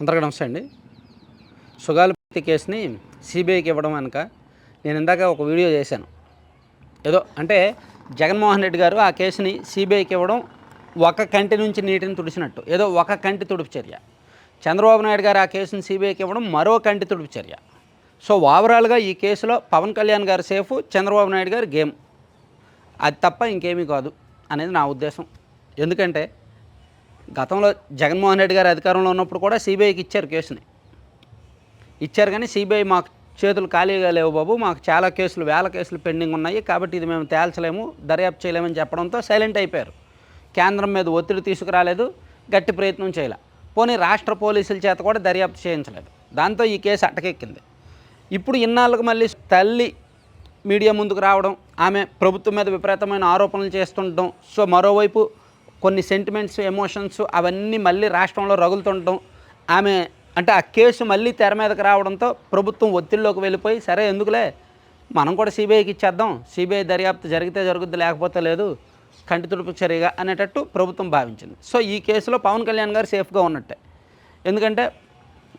అందరికీ నమస్తే అండి. సుగాలపతి కేసుని సిబిఐకి ఇవ్వడం వెనుక నేను ఇందాక ఒక వీడియో చేశాను. ఏదో అంటే జగన్మోహన్ రెడ్డి గారు ఆ కేసుని సిబిఐకి ఇవ్వడం ఒక కంటి నుంచి నీటిని తుడిచినట్టు ఏదో ఒక కంటి తుడుపు చర్య. చంద్రబాబు నాయుడు గారు ఆ కేసుని సిబిఐకి ఇవ్వడం మరో కంటి తుడుపు చర్య. సో ఓవరాల్గా ఈ కేసులో పవన్ కళ్యాణ్ గారు సేఫ్ చంద్రబాబు నాయుడు గారు గేమ్. అది తప్ప ఇంకేమీ కాదు అనేది నా ఉద్దేశం. ఎందుకంటే గతంలో జగన్మోహన్ రెడ్డి గారు అధికారంలో ఉన్నప్పుడు కూడా సిబిఐకి ఇచ్చారు కేసుని. ఇచ్చారు కానీ సిబిఐ మాకు చేతులు ఖాళీగా లేవు బాబు మాకు చాలా కేసులు వేల కేసులు పెండింగ్ ఉన్నాయి కాబట్టి ఇది మేము తేల్చలేము దర్యాప్తు చేయలేమని చెప్పడంతో సైలెంట్ అయిపోయారు. కేంద్రం మీద ఒత్తిడి తీసుకురాలేదు గట్టి ప్రయత్నం చేయలే. పోనీ రాష్ట్ర పోలీసుల చేత కూడా దర్యాప్తు చేయించలేదు. దాంతో ఈ కేసు అటకెక్కింది. ఇప్పుడు ఇన్నాళ్ళకు మళ్ళీ తల్లి మీడియా ముందుకు రావడం ఆమె ప్రభుత్వం మీద విపరీతమైన ఆరోపణలు చేస్తుండడం సో మరోవైపు కొన్ని సెంటిమెంట్స్ ఎమోషన్స్ అవన్నీ మళ్ళీ రాష్ట్రంలో రగులుతుండటం ఆమె అంటే ఆ కేసు మళ్ళీ తెర మీదకి రావడంతో ప్రభుత్వం ఒత్తిడిలోకి వెళ్ళిపోయి సరే ఎందుకులే? మనం కూడా సిబిఐకి ఇచ్చేద్దాం. సిబిఐ దర్యాప్తు జరిగితే జరుగుద్ది లేకపోతే లేదు. కంటి తుడుపు చర్యగా అనేటట్టు ప్రభుత్వం భావించింది. సో ఈ కేసులో పవన్ కళ్యాణ్ గారు సేఫ్గా ఉన్నట్టే. ఎందుకంటే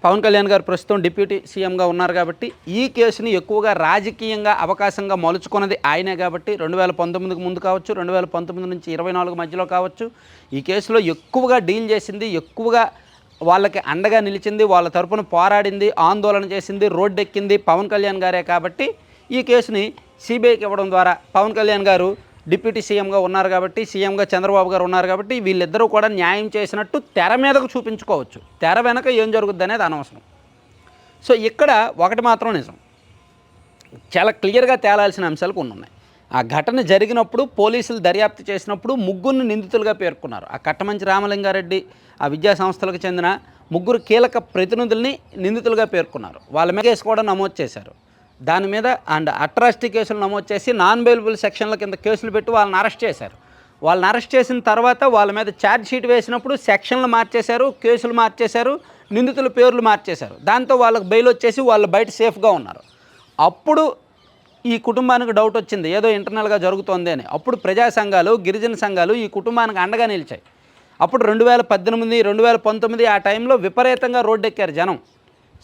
పవన్ కళ్యాణ్ గారు ప్రస్తుతం డిప్యూటీ సీఎంగా ఉన్నారు కాబట్టి ఈ కేసుని ఎక్కువగా రాజకీయంగా అవకాశంగా మలుచుకున్నది ఆయనే కాబట్టి రెండు వేల పంతొమ్మిదికి ముందు కావచ్చు రెండు వేల పంతొమ్మిది నుంచి ఇరవై నాలుగు మధ్యలో కావచ్చు ఈ కేసులో ఎక్కువగా డీల్ చేసింది ఎక్కువగా వాళ్ళకి అండగా నిలిచింది వాళ్ళ తరపున పోరాడింది ఆందోళన చేసింది రోడ్డెక్కింది పవన్ కళ్యాణ్ గారే కాబట్టి ఈ కేసుని సిబిఐకి ఇవ్వడం ద్వారా పవన్ కళ్యాణ్ గారు డిప్యూటీ సీఎంగా ఉన్నారు కాబట్టి సీఎంగా చంద్రబాబు గారు ఉన్నారు కాబట్టి వీళ్ళిద్దరూ కూడా న్యాయం చేసినట్టు తెర మీదకు చూపించుకోవచ్చు. తెర వెనక ఏం జరుగుద్ది అనేది అనవసరం. సో ఇక్కడ ఒకటి మాత్రం నిజం. చాలా క్లియర్గా తేలాల్సిన అంశాలు కొన్ని ఉన్నాయి. ఆ ఘటన జరిగినప్పుడు పోలీసులు దర్యాప్తు చేసినప్పుడు ముగ్గురిని నిందితులుగా పేర్కొన్నారు. ఆ కట్టమంచి రామలింగారెడ్డి ఆ విద్యా సంస్థలకు చెందిన ముగ్గురు కీలక ప్రతినిధుల్ని నిందితులుగా పేర్కొన్నారు. వాళ్ళ మీద కేసు కూడా నమోదు చేశారు. దాని మీద అండ్ అట్రాసిటీ కేసులు నమోదు చేసి నాన్ బెయిలబుల్ సెక్షన్ల కింద కేసులు పెట్టి వాళ్ళని అరెస్ట్ చేశారు. వాళ్ళని అరెస్ట్ చేసిన తర్వాత వాళ్ళ మీద ఛార్జ్ షీట్ వేసినప్పుడు సెక్షన్లు మార్చేశారు కేసులు మార్చేశారు నిందితుల పేర్లు మార్చేశారు. దాంతో వాళ్ళకి బెయిల్ వచ్చేసి వాళ్ళు బయట సేఫ్గా ఉన్నారు. అప్పుడు ఈ కుటుంబానికి డౌట్ వచ్చింది. ఏదో ఇంటర్నల్గా జరుగుతోంది అని. అప్పుడు ప్రజా సంఘాలు గిరిజన సంఘాలు ఈ కుటుంబానికి అండగా నిలిచాయి. అప్పుడు రెండు వేల పద్దెనిమిది రెండు వేల పంతొమ్మిది ఆ టైంలో విపరీతంగా రోడ్డెక్కారు జనం.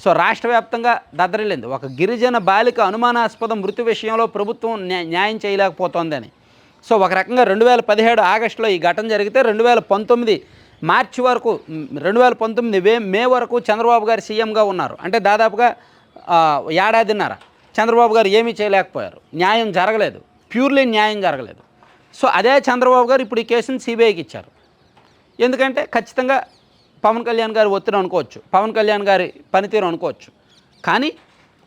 సో రాష్ట్ర వ్యాప్తంగా దద్దరిల్లింది. ఒక గిరిజన బాలిక అనుమానాస్పద మృతి విషయంలో ప్రభుత్వం న్యాయం చేయలేకపోతోందని. సో ఒక రకంగా రెండు వేల పదిహేడు ఆగస్టులో ఈ ఘటన జరిగితే రెండు వేల పంతొమ్మిది మార్చి వరకు రెండు వేల పంతొమ్మిది మే మే వరకు చంద్రబాబు గారు సీఎంగా ఉన్నారు. అంటే దాదాపుగా ఏడాదిన్నర చంద్రబాబు గారు ఏమీ చేయలేకపోయారు. న్యాయం జరగలేదు. ప్యూర్లీ న్యాయం జరగలేదు. సో అదే చంద్రబాబు గారు ఇప్పుడు ఈ కేసును సిబిఐకి ఇచ్చారు. ఎందుకంటే ఖచ్చితంగా పవన్ కళ్యాణ్ గారి ఒత్తిడి అనుకోవచ్చు పవన్ కళ్యాణ్ గారి పనితీరు అనుకోవచ్చు. కానీ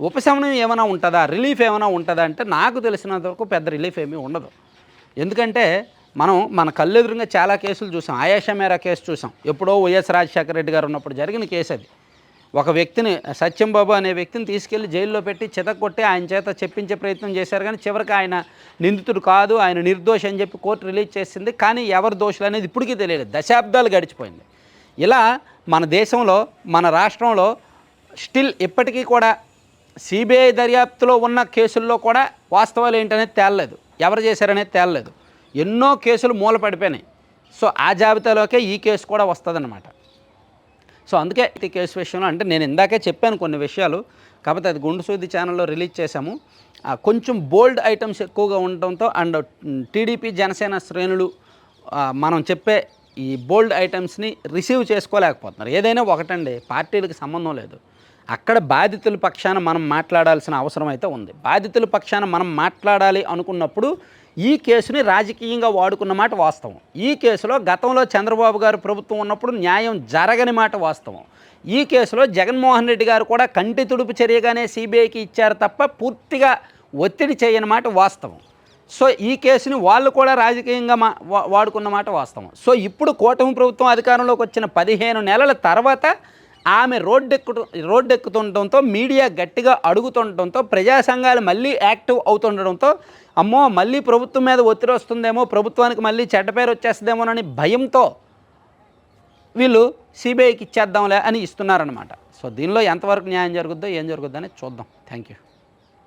ఉపశమనం ఏమైనా ఉంటుందా రిలీఫ్ ఏమైనా ఉంటుందా అంటే నాకు తెలిసినంత వరకు పెద్ద రిలీఫ్ ఏమీ ఉండదు. ఎందుకంటే మనం మన కళ్ళెదురుగా చాలా కేసులు చూసాం ఆయాషా మేరా కేసు చూసాం. ఎప్పుడో వైఎస్ రాజశేఖర రెడ్డి గారు ఉన్నప్పుడు జరిగిన కేసు అది. ఒక వ్యక్తిని సత్యంబాబు అనే వ్యక్తిని తీసుకెళ్ళి జైల్లో పెట్టి చితకొట్టి ఆయన చేత చెప్పించే ప్రయత్నం చేశారు కానీ చివరికి ఆయన నిందితుడు కాదు ఆయన నిర్దోషి అని చెప్పి కోర్టు రిలీజ్ చేసింది. కానీ ఎవరు దోషులు అనేది ఇప్పటికీ తెలియదు దశాబ్దాలు గడిచిపోయింది. ఇలా మన దేశంలో మన రాష్ట్రంలో స్టిల్ ఇప్పటికీ కూడా సిబిఐ దర్యాప్తులో ఉన్న కేసుల్లో కూడా వాస్తవాలు ఏంటనేది తేలలేదు. ఎవరు చేశారనేది తేలలేదు. ఎన్నో కేసులు మూల పడిపోయినాయి. సో ఆ జాబితాలోకే ఈ కేసు కూడా వస్తుందన్నమాట. సో అందుకే ఈ కేసు విషయంలో అంటే నేను ఇందాకే చెప్పాను కొన్ని విషయాలు. కాకపోతే అది గుండు సూది ఛానల్లో రిలీజ్ చేశాము. కొంచెం బోల్డ్ ఐటమ్స్ ఎక్కువగా ఉండటంతో అండ్ టీడీపీ జనసేన శ్రేణులు మనం చెప్పే ఈ బోల్డ్ ఐటమ్స్ని రిసీవ్ చేసుకోలేకపోతున్నారు. ఏదైనా ఒకటండి పార్టీలకు సంబంధం లేదు. అక్కడ బాధితుల పక్షాన మనం మాట్లాడాల్సిన అవసరం అయితే ఉంది. బాధితుల పక్షాన మనం మాట్లాడాలి అనుకున్నప్పుడు ఈ కేసుని రాజకీయంగా వాడుకున్న మాట వాస్తవం. ఈ కేసులో గతంలో చంద్రబాబు గారు ప్రభుత్వం ఉన్నప్పుడు న్యాయం జరగని మాట వాస్తవం. ఈ కేసులో జగన్మోహన్ రెడ్డి గారు కూడా కంటి తుడుపు చర్యగానే సిబిఐకి ఇచ్చారు తప్ప పూర్తిగా ఒత్తిడి చేయని మాట వాస్తవం. సో ఈ కేసుని వాళ్ళు కూడా రాజకీయంగా మా వా- వాడుకున్న మాట వాస్తవం. సో ఇప్పుడు కూటమి ప్రభుత్వం అధికారంలోకి వచ్చిన పదిహేను నెలల తర్వాత ఆమె రోడ్డెక్కు రోడ్డెక్కుతుండటంతో మీడియా గట్టిగా అడుగుతుండటంతో ప్రజా సంఘాలు మళ్ళీ యాక్టివ్ అవుతుండడంతో అమ్మో మళ్ళీ ప్రభుత్వం మీద ఒత్తిడి వస్తుందేమో ప్రభుత్వానికి మళ్ళీ చెడ్డ పేరు వచ్చేస్తుందేమోనని భయంతో వీళ్ళు సిబిఐకి ఇచ్చేద్దాంలే అని ఇస్తున్నారనమాట సో దీనిలో ఎంతవరకు న్యాయం జరుగుద్దో ఏం జరుగుద్దో అనేది చూద్దాం. Thank you